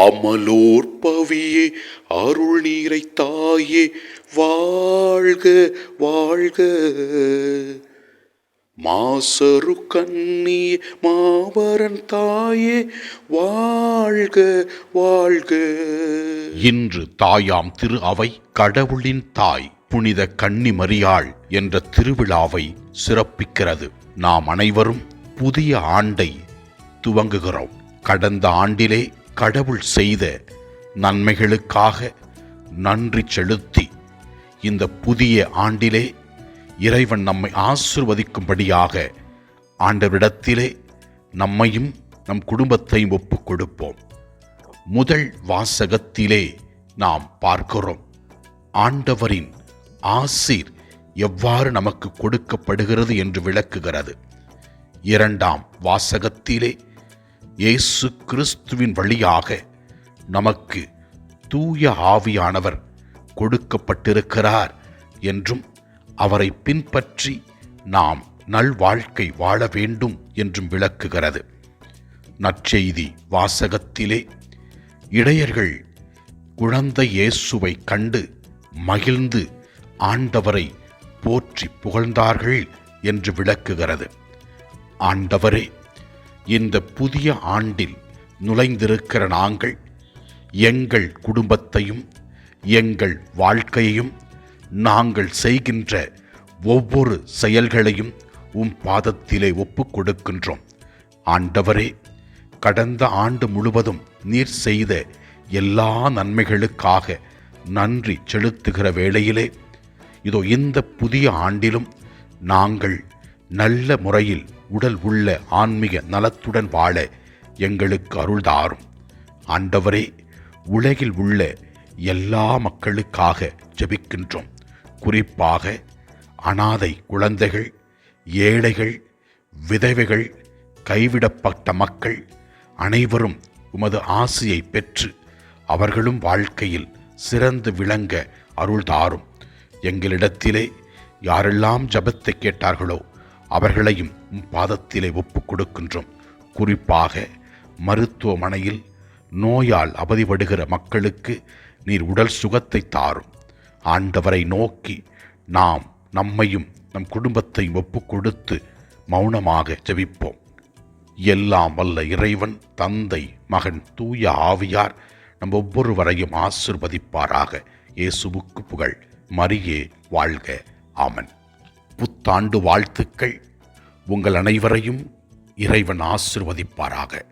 ஆமலோர் பவியே அருள் நீரை தாயே வாழ்க வாழ்க. மாசரு கண்ணியே மாவரன் தாயே வாழ்க வாழ்க. இன்று தாயாம் திரு அவை கடவுளின் தாய் புனித கன்னி மரியாள் என்ற திருவிழாவை சிறப்பிக்கிறது. நாம் அனைவரும் புதிய ஆண்டை துவங்குகிறோம். கடந்த ஆண்டிலே கடவுள் செய்த நன்மைகளுக்காக நன்றி செலுத்தி இந்த புதிய ஆண்டிலே இறைவன் நம்மை ஆசிர்வதிக்கும்படியாக ஆண்டவரிடத்திலே நம்மையும் நம் குடும்பத்தையும் ஒப்புக் கொடுப்போம் முதல் வாசகத்திலே நாம் பார்க்கிறோம். ஆண்டவரின் ஆசீர் எவ்வாறு நமக்கு கொடுக்கப்படுகிறது என்று விளக்குகிறது. இரண்டாம் வாசகத்திலே இயேசு கிறிஸ்துவின் வழியாக நமக்கு தூய ஆவியானவர் கொடுக்கப்பட்டிருக்கிறார் என்றும் அவரை பின்பற்றி நாம் நல்வாழ்க்கை வாழ வேண்டும் என்றும் விளக்குகிறது. நற்செய்தி வாசகத்திலே இடையர்கள் குழந்தை இயேசுவை கண்டு மகிழ்ந்து ஆண்டவரை போற்றி புகழ்ந்தார்கள் என்று விளக்குகிறது. ஆண்டவரே இந்த புதிய ஆண்டில் நுழைந்திருக்கிற நாங்கள் எங்கள் குடும்பத்தையும் எங்கள் வாழ்க்கையையும் நாங்கள் செய்கின்ற ஒவ்வொரு செயல்களையும் உம் பாதத்திலே ஒப்புக் கொடுக்கின்றோம். ஆண்டவரே கடந்த ஆண்டு முழுவதும் நீர் செய்த எல்லா நன்மைகளுக்காக நன்றி செலுத்துகிற வேளையிலே இதோ இந்த புதிய ஆண்டிலும் நாங்கள் நல்ல முறையில் உடல் உள்ள ஆன்மீக நலத்துடன் வாழ எங்களுக்கு அருள்தாரும் ஆண்டவரே உலகில் உள்ள எல்லா மக்களுக்காக ஜெபிக்கின்றோம். குறிப்பாக அனாதை குழந்தைகள் ஏழைகள் விதவைகள் கைவிடப்பட்ட மக்கள் அனைவரும் உமது ஆசையை பெற்று அவர்களும் வாழ்க்கையில் சிறந்து விளங்க அருள்தாரும் எங்களிடத்திலே யாரெல்லாம் ஜபத்தை கேட்டார்களோ அவர்களையும் பாதத்திலே ஒப்புக் கொடுக்கின்றோம் குறிப்பாக மருத்துவமனையில் நோயால் அவதிப்படுகிற மக்களுக்கு நீர் உடல் சுகத்தை தாரும். ஆண்டவரை நோக்கி நாம் நம்மையும் நம் குடும்பத்தையும் ஒப்புக் கொடுத்து மௌனமாக ஜெபிப்போம். எல்லாம் வல்ல இறைவன் தந்தை மகன் தூய ஆவியார் நம் ஒவ்வொருவரையும் ஆசிர்வதிப்பாராக. இயேசுவுக்கு புகழ். மரியே வாழ்க. ஆமன். புத்தாண்டு வாழ்த்துக்கள். உங்கள் அனைவரையும் இறைவன் ஆசிர்வதிப்பாராக.